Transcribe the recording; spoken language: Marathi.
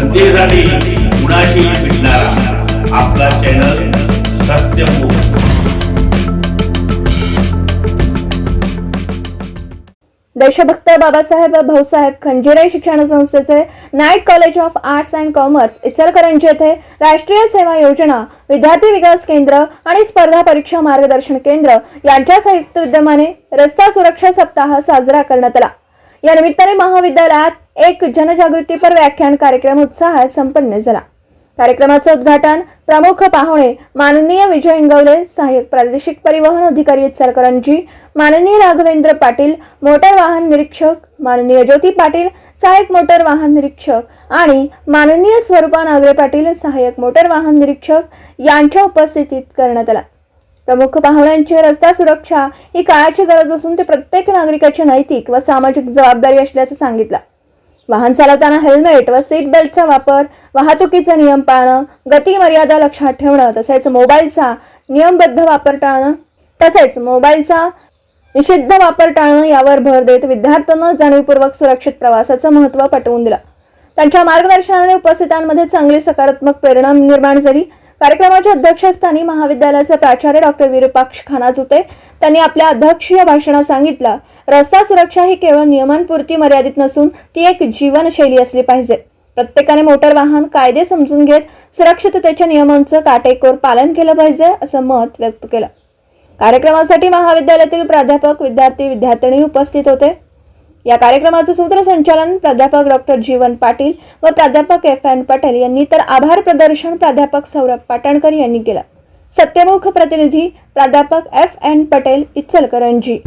सत्तेत आणि गुणाशी आपला चॅनल सत्यमुख देशभक्त बाबासाहेब भाऊसाहेब खंजिरे शिक्षण संस्थेचे night college of arts and commerce Ichalkaranji येथे राष्ट्रीय सेवा योजना विद्यार्थी विकास केंद्र आणि स्पर्धा परीक्षा मार्गदर्शन केंद्र यांच्या संयुक्त विद्यमाने रस्ता सुरक्षा सप्ताह साजरा करण्यात आला. या निमित्ताने महाविद्यालयात एक जनजागृतीपर व्याख्यान कार्यक्रम उत्साहात संपन्न झाला. कार्यक्रमाचं उद्घाटन प्रमुख पाहुणे माननीय विजय इंगवले सहाय्यक प्रादेशिक परिवहन अधिकारी इचलकरंजी माननीय राघवेंद्र पाटील मोटार वाहन निरीक्षक माननीय ज्योती पाटील सहाय्यक मोटार वाहन निरीक्षक आणि माननीय स्वरूपा नागरे पाटील सहाय्यक मोटार वाहन निरीक्षक यांच्या उपस्थितीत करण्यात आला. प्रमुख पाहुण्यांची रस्ता सुरक्षा ही काळाची गरज असून ते प्रत्येक नागरिकाची नैतिक व सामाजिक जबाबदारी असल्याचं सांगितलं. वाहन चालवताना हेल्मेट व सीट बेल्टचा वापर वाहतुकीचे नियम पाळणं गती मर्यादा लक्षात ठेवणं तसेच मोबाईलचा नियमबद्ध वापर टाळणं तसेच मोबाईलचा निषिद्ध वापर टाळणं यावर भर देत विद्यार्थ्यांना जाणीवपूर्वक सुरक्षित प्रवासाचं महत्त्व पटवून दिलं. त्यांच्या मार्गदर्शनाने उपस्थितांमध्ये चांगली सकारात्मक प्रेरणा निर्माण झाली. कार्यक्रमाच्या अध्यक्षस्थानी महाविद्यालयाचे प्राचार्य डॉक्टर विरुपाक्ष खानाज होते त्यांनी आपल्या अध्यक्षीय भाषणात सांगितलं रस्ता सुरक्षा ही केवळ नियमांपुरती मर्यादित नसून ती एक जीवनशैली असली पाहिजे. प्रत्येकाने मोटर वाहन कायदे समजून घेत सुरक्षिततेच्या नियमांचं काटेकोर पालन केलं पाहिजे असं मत व्यक्त केलं. कार्यक्रमासाठी महाविद्यालयातील प्राध्यापक विद्यार्थी विद्यार्थिनी उपस्थित होते. या कार्यक्रमाचं सूत्रसंचालन प्राध्यापक डॉक्टर जीवन पाटील व प्राध्यापक एफ एन पटेल यांनी तर आभार प्रदर्शन प्राध्यापक सौरभ पाटणकर यांनी केलं. सत्यमुख प्रतिनिधी प्राध्यापक एफ एन पटेल इचलकरंजी.